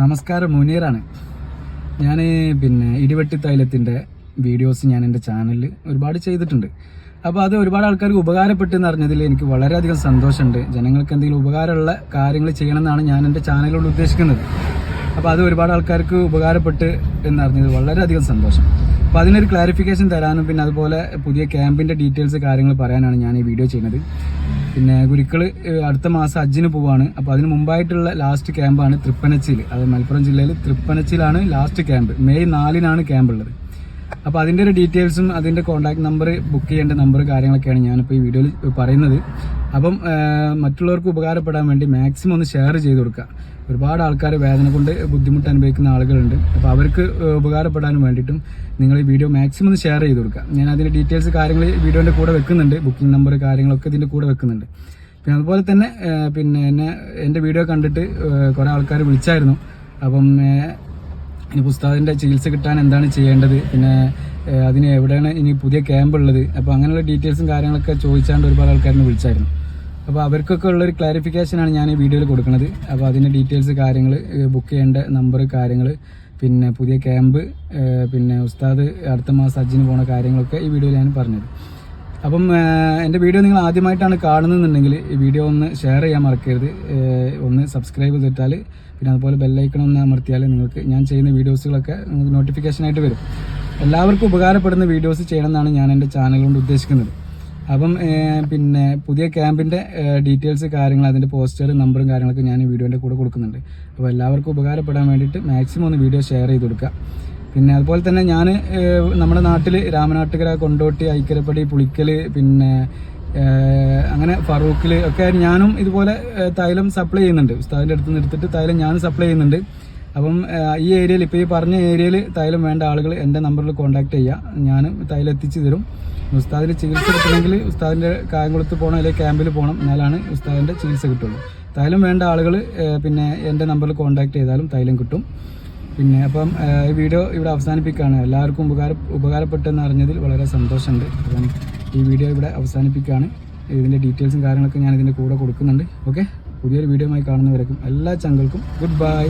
നമസ്കാരം മുനീറാണ്. ഞാൻ പിന്നെ ഇടിവെട്ടി തൈലത്തിന്റെ വീഡിയോസ് ഞാൻ എന്റെ ചാനലിൽ ഒരുപാട് ചെയ്തിട്ടുണ്ട്. അപ്പോൾ അത് ഒരുപാട് ആൾക്കാർക്ക് ഉപകാരപ്പെട്ടെന്ന് അറിഞ്ഞതിൽ എനിക്ക് വളരെയധികം സന്തോഷമുണ്ട്. ജനങ്ങൾക്ക് എന്തെങ്കിലും ഉപകാരമുള്ള കാര്യങ്ങൾ ചെയ്യണമെന്നാണ് ഞാൻ എന്റെ ചാനലിലൂടെ ഉദ്ദേശിക്കുന്നത്. അപ്പോൾ അത് ഒരുപാട് ആൾക്കാർക്ക് ഉപകാരപ്പെട്ട് എന്നറിഞ്ഞത് വളരെയധികം സന്തോഷം. അപ്പോൾ അതിനൊരു ക്ലാരിഫിക്കേഷൻ തരാനും പിന്നെ അതുപോലെ പുതിയ ക്യാമ്പിന്റെ ഡീറ്റെയിൽസ് കാര്യങ്ങൾ പറയാനാണ് ഞാൻ ഈ വീഡിയോ ചെയ്യുന്നത്. പിന്നെ ഗുരുക്കൾ അടുത്ത മാസം അജ്ജിന് പോവാണ്. അപ്പോൾ അതിന് മുമ്പായിട്ടുള്ള ലാസ്റ്റ് ക്യാമ്പാണ് തൃപ്പനച്ചിൽ അത് മലപ്പുറം ജില്ലയിൽ തൃപ്പനച്ചിലാണ് ലാസ്റ്റ് ക്യാമ്പ് മെയ് നാലിനാണ് ക്യാമ്പ് ഉള്ളത്. അപ്പോൾ അതിന്റെ ഒരു ഡീറ്റെയിൽസും അതിന്റെ കോൺടാക്ട് നമ്പർ ബുക്ക് ചെയ്യേണ്ട നമ്പർ കാര്യങ്ങളൊക്കെയാണ് ഞാനിപ്പോൾ ഈ വീഡിയോയിൽ പറയുന്നത്. അപ്പം മറ്റുള്ളവർക്ക് ഉപകാരപ്പെടാൻ വേണ്ടി മാക്സിമം ഒന്ന് ഷെയർ ചെയ്ത് കൊടുക്കുക. ഒരുപാട് ആൾക്കാർ വേദന കൊണ്ട് ബുദ്ധിമുട്ട് അനുഭവിക്കുന്ന ആളുകളുണ്ട്. അപ്പോൾ അവർക്ക് ഉപകാരപ്പെടാനും വേണ്ടിയിട്ടും നിങ്ങൾ ഈ വീഡിയോ മാക്സിമം ഒന്ന് ഷെയർ ചെയ്ത് കൊടുക്കുക. ഞാൻ അതിന്റെ ഡീറ്റെയിൽസ് കാര്യങ്ങൾ വീഡിയോന്റെ കൂടെ വെക്കുന്നുണ്ട്. ബുക്കിംഗ് നമ്പർ കാര്യങ്ങളൊക്കെ ഇതിന്റെ കൂടെ വെക്കുന്നുണ്ട്. പിന്നെ അതുപോലെ തന്നെ പിന്നെ എന്നെ എന്റെ വീഡിയോ കണ്ടിട്ട് കുറേ ആൾക്കാർ വിളിച്ചായിരുന്നു. അപ്പം ഇനി ഉസ്താദിന്റെ ചികിത്സ കിട്ടാൻ എന്താണ് ചെയ്യേണ്ടത്? പിന്നെ അതിന് എവിടെയാണ് ഇനി പുതിയ ക്യാമ്പ് ഉള്ളത്? അപ്പോൾ അങ്ങനെയുള്ള ഡീറ്റെയിൽസും കാര്യങ്ങളൊക്കെ ചോദിച്ചാണ്ട് ഒരുപാട് ആൾക്കാരിനെ വിളിച്ചായിരുന്നു. അപ്പോൾ അവർക്കൊക്കെ ഉള്ളൊരു ക്ലാരിഫിക്കേഷനാണ് ഞാൻ ഈ വീഡിയോയിൽ കൊടുക്കുന്നത് അപ്പോൾ അതിന്റെ ഡീറ്റെയിൽസ് കാര്യങ്ങൾ ബുക്ക് ചെയ്യേണ്ട നമ്പർ കാര്യങ്ങൾ പിന്നെ പുതിയ ക്യാമ്പ് പിന്നെ ഉസ്താദ് അടുത്ത മാസം അജിന് പോണ കാര്യങ്ങളൊക്കെ ഈ വീഡിയോയിൽ ഞാൻ പറഞ്ഞത്. അപ്പം എന്റെ വീഡിയോ നിങ്ങൾ ആദ്യമായിട്ടാണ് കാണുന്നതെന്നുണ്ടെങ്കിൽ ഈ വീഡിയോ ഒന്ന് ഷെയർ ചെയ്യാൻ മറക്കരുത്. ഒന്ന് സബ്സ്ക്രൈബ് ചെയ്തിട്ടാൽ പിന്നെ അതുപോലെ ബെല്ലൈക്കൺ ഒന്ന് അമർത്തിയാൽ നിങ്ങൾക്ക് ഞാൻ ചെയ്യുന്ന വീഡിയോസുകളൊക്കെ നിങ്ങൾക്ക് നോട്ടിഫിക്കേഷൻ ആയിട്ട് വരും. എല്ലാവർക്കും ഉപകാരപ്പെടുന്ന വീഡിയോസ് ചെയ്യണമെന്നാണ് ഞാൻ എന്റെ ചാനൽ കൊണ്ട് ഉദ്ദേശിക്കുന്നത്. അപ്പം പിന്നെ പുതിയ ക്യാമ്പിന്റെ ഡീറ്റെയിൽസ് കാര്യങ്ങൾ അതിന്റെ പോസ്റ്റർ നമ്പറും കാര്യങ്ങളൊക്കെ ഞാൻ ഈ വീഡിയോന്റെ കൂടെ കൊടുക്കുന്നുണ്ട്. അപ്പോൾ എല്ലാവർക്കും ഉപകാരപ്പെടാൻ വേണ്ടിയിട്ട് മാക്സിമം ഒന്ന് വീഡിയോ ഷെയർ ചെയ്ത് കൊടുക്കുക. പിന്നെ അതുപോലെ തന്നെ ഞാൻ നമ്മുടെ നാട്ടിൽ രാമനാട്ടുകര കൊണ്ടോട്ടി ഐക്കരപ്പടി പുളിക്കൽ പിന്നെ അങ്ങനെ ഫറൂഖിൽ ഒക്കെ ഞാനും ഇതുപോലെ തൈലം സപ്ലൈ ചെയ്യുന്നുണ്ട്. ഉസ്താദിന്റെ അടുത്ത് നിന്ന് എടുത്തിട്ട് തൈലം ഞാൻ സപ്ലൈ ചെയ്യുന്നുണ്ട്. അപ്പം ഈ ഏരിയയിൽ ഇപ്പോൾ ഈ പറഞ്ഞ ഏരിയയിൽ തൈലം വേണ്ട ആളുകൾ എന്റെ നമ്പറിൽ കോൺടാക്ട് ചെയ്യുക ഞാൻ തൈലം എത്തിച്ചു തരും. ഉസ്താദിന് ചികിത്സ കിട്ടണമെങ്കിൽ ഉസ്താദിന്റെ കായംകുളത്ത് പോകണം അല്ലെങ്കിൽ ക്യാമ്പിൽ പോകണം. എന്നാലാണ് ഉസ്താദിന്റെ ചികിത്സ കിട്ടുള്ളൂ. തൈലം വേണ്ട ആളുകൾ പിന്നെ എന്റെ നമ്പറിൽ കോൺടാക്ട് ചെയ്താലും തൈലം കിട്ടും. പിന്നെ അപ്പം ഈ വീഡിയോ ഇവിടെ അവസാനിപ്പിക്കുകയാണ്. എല്ലാവർക്കും ഉപകാര ഉപകാരപ്പെട്ടെന്ന് അറിഞ്ഞതിൽ വളരെ സന്തോഷമുണ്ട്. അപ്പം ഈ വീഡിയോ ഇവിടെ അവസാനിപ്പിക്കുകയാണ്. ഇതിന്റെ ഡീറ്റെയിൽസും കാര്യങ്ങളൊക്കെ ഞാൻ ഇതിന്റെ കൂടെ കൊടുക്കുന്നുണ്ട്. ഓക്കെ? പുതിയൊരു വീഡിയോ ആയി കാണുന്നവരേക്കും എല്ലാ ചങ്കൾക്കും ഗുഡ് ബൈ.